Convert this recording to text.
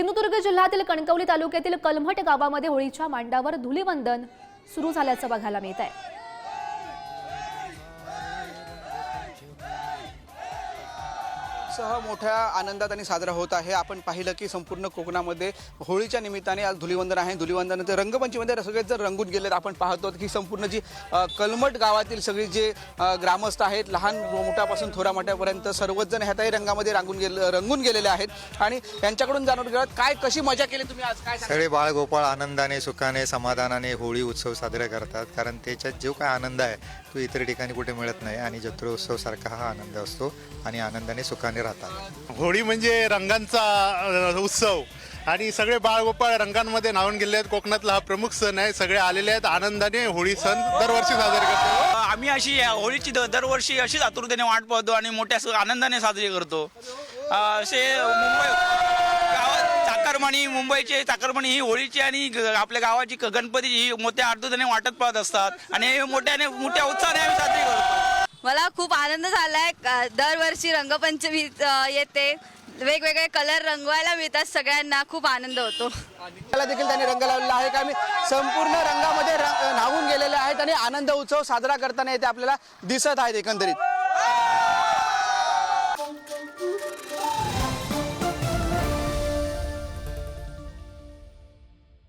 सिंधुदुर्ग जिल्ह्यातील कणकवली तालुक्यातील कलमठ गावामध्ये होळीच्या मांडावर धुलीवंदन सुरू झाल्याचं बघायला मिळत आहे सह मोठ्या आनंदात आणि साजरा होत आहे. आपण पाहिलं की संपूर्ण कोकणामध्ये होळीच्या निमित्ताने आज धुलीवंदन आहे. धुलीवंदनानंतर रंगपंचमीमध्ये सगळेच जर रंगून गेले आपण पाहतो की संपूर्ण जी कलमट गावातील सगळी जे ग्रामस्थ आहेत लहान मोठ्यापासून थोड्या मोठ्यापर्यंत सर्वच जण ह्यातही रंगामध्ये रांगून गेले रंगून गेलेले आहेत. आणि यांच्याकडून जाणून घेऊयात काय कशी मजा केली तुम्ही आज? काय सगळे बाळगोपाळ आनंदाने सुखाने समाधानाने होळी उत्सव साजरा करतात. कारण त्याच्यात जो काय आनंद आहे तो इतर ठिकाणी कुठे मिळत नाही. आणि जत्रोत्सव सारखा हा आनंद असतो. आणि आनंदाने सुखाने राहतात. होळी म्हणजे रंगांचा उत्सव. आणि सगळे बाळगोपाळ रंगांमध्ये न्हावून गेले आहेत. कोकणातला हा प्रमुख सण आहे. सगळे आलेले आहेत. आनंदाने होळी सण दरवर्षी साजरे करतो. आम्ही अशी होळीची दरवर्षी अशीच आतुरतेने वाट पाहतो आणि मोठ्या स- आनंदाने साजरी करतो. असे मुंबई गावात चाकरमानी मुंबईचे चाकरमानी ही होळीची आणि ग- आपल्या गावाची गणपती गणपतीची ही मोठ्या आतुरतेने वाटत पाहत असतात. आणि हे मोठ्याने मोठ्या उत्साहाने आम्ही साजरी करतो. मला खूप आनंद झालाय. अ, दरवर्षी रंगपंचमी येते. वेगवेगळे कलर रंगवायला मिळतात सगळ्यांना. खूप आनंद होतो. त्याला देखील त्यांनी रंग लावलेला आहे. का मी संपूर्ण रंगामध्ये रंग- न्हावून गेलेले आहेत आणि आनंद उत्सव साजरा करताना येते आपल्याला दिसत आहेत एकंदरीत.